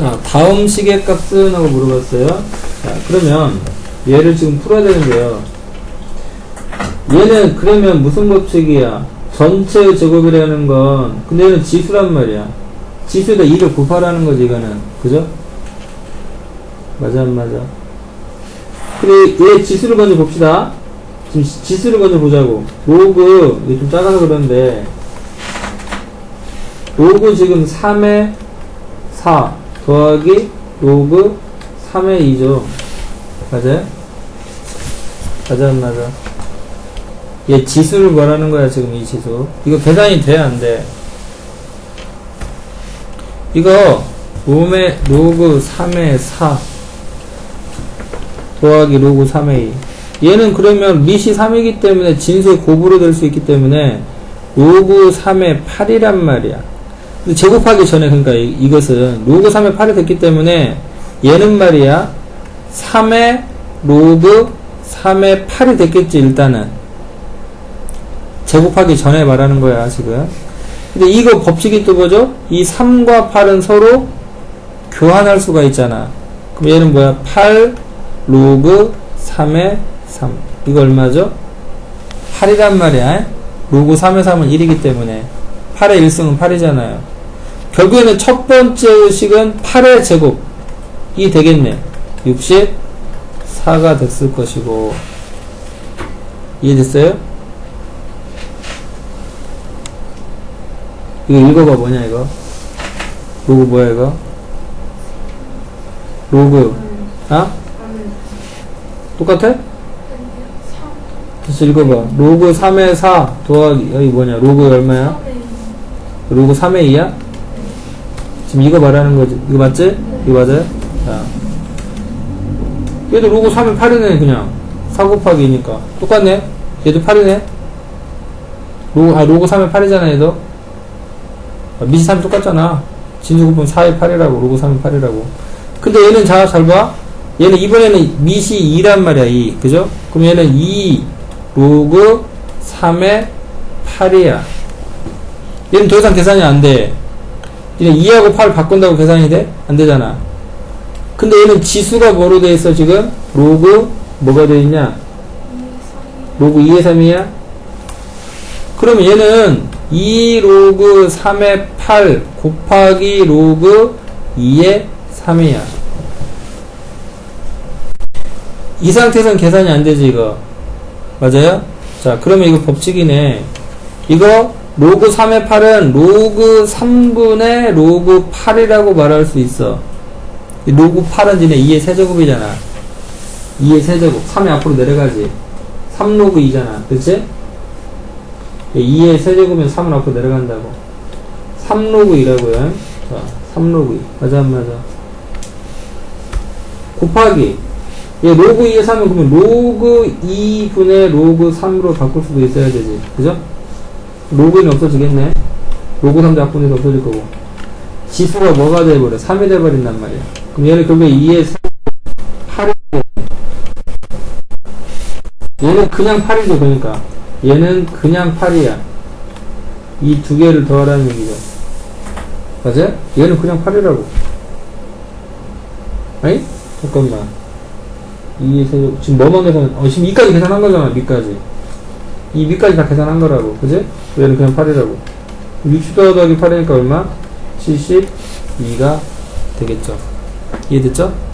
자, 다음 시계 값은 하고 물어봤어요. 자, 그러면 얘를 지금 풀어야 되는데요. 얘는 그러면 무슨 법칙이야? 전체의 제곱이라는 건, 근데 얘는 지수란 말이야. 지수에다 2를 곱하라는 거지, 이거는. 그죠? 맞아, 안 맞아? 그래, 얘 지수를 먼저 봅시다. 지금 지- 지수를 먼저 보자고. 로그, 이게 좀 작아서 그런데, 로그 지금 3에 4 더하기 로그 3의 2죠. 맞아요? 맞아, 안 맞아? 얘 지수를 뭐라는 거야, 지금 이 지수. 이거 계산이 돼, 안 돼? 이거, 롬의 로그 3의 4 더하기 로그 3의 2. 얘는 그러면 밑이 3이기 때문에 진수의 곱으로 될 수 있기 때문에 로그 3의 8이란 말이야. 제곱하기 전에 그러니까 이, 이것은 로그 3의 8이 됐기 때문에 얘는 말이야 3의 로그 3의 8이 됐겠지 일단은. 제곱하기 전에 말하는 거야 지금. 근데 이거 법칙이 또 뭐죠? 이 3과 8은 서로 교환할 수가 있잖아. 그럼 얘는 뭐야? 8 로그 3의 3 이거 얼마죠? 8이란 말이야. 로그 3의 3은 1이기 때문에 8의 1승은 8이잖아요. 결국에는 첫 번째 의식은 8의 제곱이 되겠네. 64가 됐을 것이고. 이해됐어요? 이거 읽어봐, 뭐냐, 이거? 로그 뭐야, 이거? 로그. 아? 똑같아? 다시 읽어봐. 로그 3의 4 더하기, 여기 뭐냐, 로그 얼마야? 로그 3의 2야? 지금 이거 말하는 거지. 이거 맞지? 이거 맞아요? 자. 얘도 로그 3의 8이네, 그냥. 4 곱하기 2니까. 똑같네? 얘도 8이네? 로그, 아, 로그 3의 8이잖아, 얘도. 아, 미지 3이 똑같잖아. 진수 곱하면 4의 8이라고, 로그 3의 8이라고. 근데 얘는 자, 잘 봐. 얘는 이번에는 밑이 2란 말이야, 2. 그죠? 그럼 얘는 2 로그 3의 8이야. 얘는 더 이상 계산이 안 돼. 얘는 2하고 8 바꾼다고 계산이 돼? 안 되잖아. 근데 얘는 지수가 뭐로 돼 있어, 지금? 로그, 뭐가 돼 있냐? 로그 2의 3이야? 그럼 얘는 2 로그 3의 8 곱하기 로그 2의 3이야. 이 상태에서는 계산이 안 되지, 이거. 맞아요? 자, 그러면 이거 법칙이네. 이거 로그 3의 8은 로그 3분의 로그 8이라고 말할 수 있어. 이 로그 8은 지네 2의 세제곱이잖아. 2의 세제곱. 3이 앞으로 내려가지. 3로그 2잖아. 그치? 2의 세제곱이면 3은 앞으로 내려간다고. 3로그 2라고요. 자, 3로그 2. 맞아, 안 맞아? 곱하기. 얘 로그 2에 3은 그러면 로그 2분의 로그 3으로 바꿀 수도 있어야 되지. 그죠? 로그 1은 없어지겠네. 로그 3도 약분해서 없어질 거고. 지수가 뭐가 돼버려? 3이 돼버린단 말이야. 그럼 얘는 결국에 2에 3, 8이 얘는 그냥 8이죠, 그러니까. 얘는 그냥 8이야. 이 두 개를 더하라는 얘기죠. 맞아요? 얘는 그냥 8이라고. 아니? 잠깐만. 2의 세제곱. 지금 뭐만 계산, 어, 지금 2까지 계산한 거잖아, 밑까지. 이 밑까지 다 계산한 거라고. 그지? 얘는 그냥 8이라고. 60 더하기 8이니까 얼마? 72가 되겠죠. 이해됐죠?